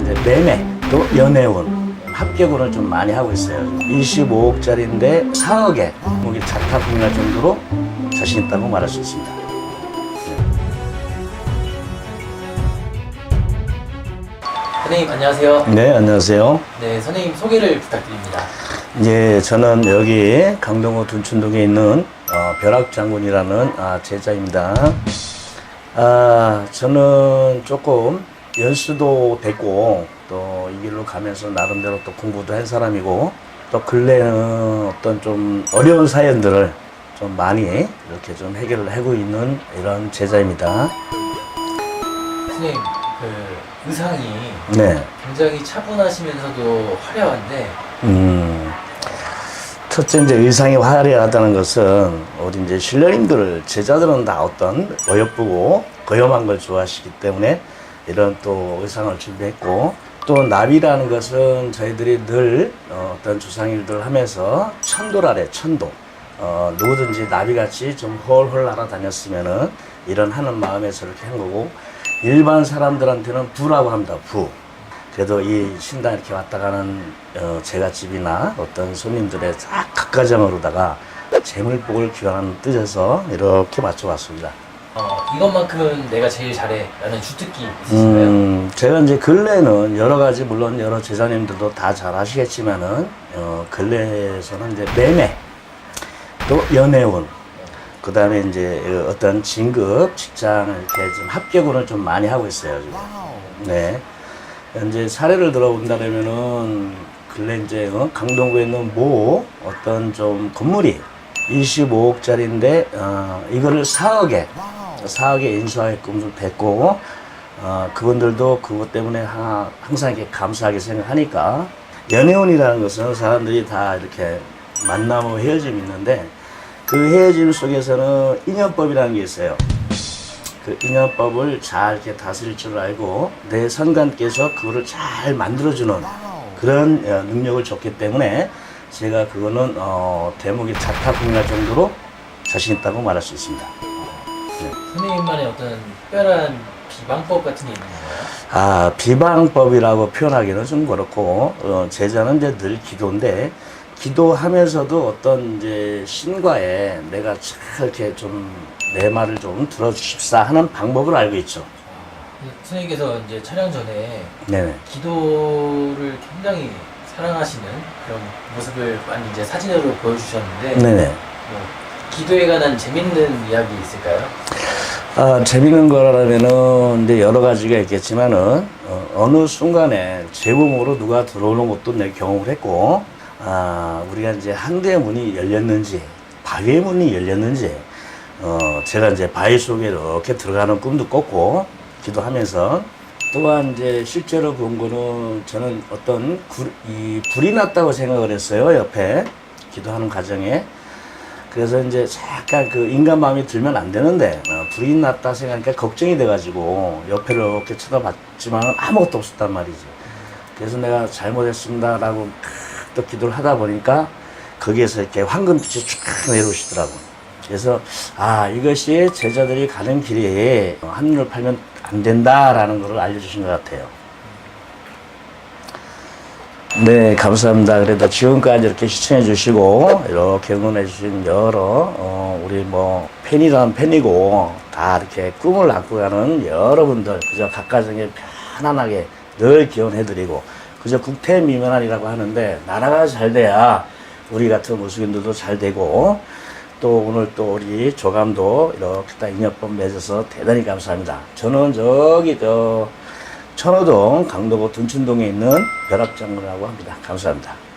이제 매매 또 연애운 합격운을 좀 많이 하고 있어요. 25억짜리인데 4억에 목이 자타공인할 정도로 자신 있다고 말할 수 있습니다. 선생님 안녕하세요. 네, 안녕하세요. 네, 선생님 소개를 부탁드립니다. 이제 저는 여기 강동구 둔춘동에 있는 어, 벼락장군이라는 아, 제자입니다. 아, 저는 조금 연수도 됐고 또 이 길로 가면서 나름대로 또 공부도 한 사람이고 또 근래는 어떤 좀 어려운 사연들을 좀 많이 이렇게 좀 해결을 하고 있는 이런 제자입니다. 선생님 그 의상이 네. 굉장히 차분하시면서도 화려한데 음, 첫째 이제 의상이 화려하다는 것은 우리 이제 신령님들 제자들은 다 어떤 어여쁘고 거염한 걸 좋아하시기 때문에 이런 또 의상을 준비했고 또 나비라는 것은 저희들이 늘 어, 어떤 주상일들 하면서 천도라래 천도 어, 누구든지 나비같이 좀 홀홀 날아다녔으면은 이런 하는 마음에서 이렇게 한 거고 일반 사람들한테는 부라고 합니다 부 그래도 이 신당 이렇게 왔다 가는 어, 제갓집이나 어떤 손님들의 딱 각가정으로다가 재물복을 기원하는 뜻에서 이렇게 맞춰봤습니다. 어, 이것만큼은 내가 제일 잘해라는 주특기 있으신가요? 음, 제가 이제 근래는 여러 가지 물론 여러 제자님들도 다잘 아시겠지만은 어, 근래에서는 이제 매매 또 연애운 그 다음에 이제 어, 어떤 진급 직장을 이렇게 좀 합격운을 좀 많이 하고 있어요 지금. 네. 이제 사례를 들어본다면은 근래 이제 어, 강동구에 있는 모 어떤 좀 건물이 25억짜리인데 어, 이거를 4억에 4억에 인수하게끔 됐고 어, 그분들도 그것 때문에 하- 항상 이렇게 감사하게 생각하니까 연애운이라는 것은 사람들이 다 이렇게 만나고 헤어짐이 있는데 그 헤어짐 속에서는 인연법이라는 게 있어요. 그 인연법을 잘 이렇게 다스릴 줄 알고 내 선관께서 그거를 잘 만들어주는 그런 어, 능력을 줬기 때문에 제가 그거는 어, 대목이 자타공인할 정도로 자신 있다고 말할 수 있습니다. 선생님만의 어떤 특별한 비방법 같은 게 있는 건가요? 아 비방법이라고 표현하기는 좀 그렇고 어, 제자는 이제 늘 기도인데 기도하면서도 어떤 이제 신과에 내가 잘 이렇게 좀 내 말을 좀 들어주십사 하는 방법을 알고 있죠. 네, 선생님께서 이제 촬영 전에 네네. 기도를 굉장히 사랑하시는 그런 모습을 많이 이제 사진으로 보여주셨는데 네네. 뭐, 기도에 관한 재밌는 이야기 있을까요? 아, 재밌는 거라면은 이제 여러 가지가 있겠지만은 어, 느 순간에 제 몸으로 누가 들어오는 것도 내 경험을 했고 아, 우리가 이제 한대 문이 열렸는지 바위의 문이 열렸는지 어, 제가 이제 바위 속에 이렇게 들어가는 꿈도 꿨고 기도하면서 또한 이제 실제로 본 거는 저는 어떤 구- 이 불이 났다고 생각을 했어요 옆에. 기도하는 과정에 그래서 이제 잠깐 그 인간 마음이 들면 안 되는데 어, 불이 났다 생각하니까 걱정이 돼가지고 옆에를 이렇게 쳐다봤지만 아무것도 없었단 말이지. 그래서 내가 잘못했습니다라고 또 기도를 하다 보니까 거기에서 이렇게 황금빛이 쫙 내려오시더라고. 그래서 아 이것이 제자들이 가는 길에 한눈을 팔면 안 된다라는 것을 알려주신 것 같아요. 네, 감사합니다. 그래도 지금까지 이렇게 시청해 주시고, 이렇게 응원해 주신 여러, 어, 우리 뭐, 팬이란 팬이고, 다 이렇게 꿈을 안고 가는 여러분들, 그저 각가정에 편안하게 늘 기원해 드리고, 그저 국태미면안이라고 하는데, 나라가 잘 돼야 우리 같은 무슬림들도 잘 되고, 또 오늘 또 우리 조감도 이렇게 다 인연법 맺어서 대단히 감사합니다. 저는 저기 저 천호동 강도구 둔춘동에 있는 벼락장군이라고 합니다. 감사합니다.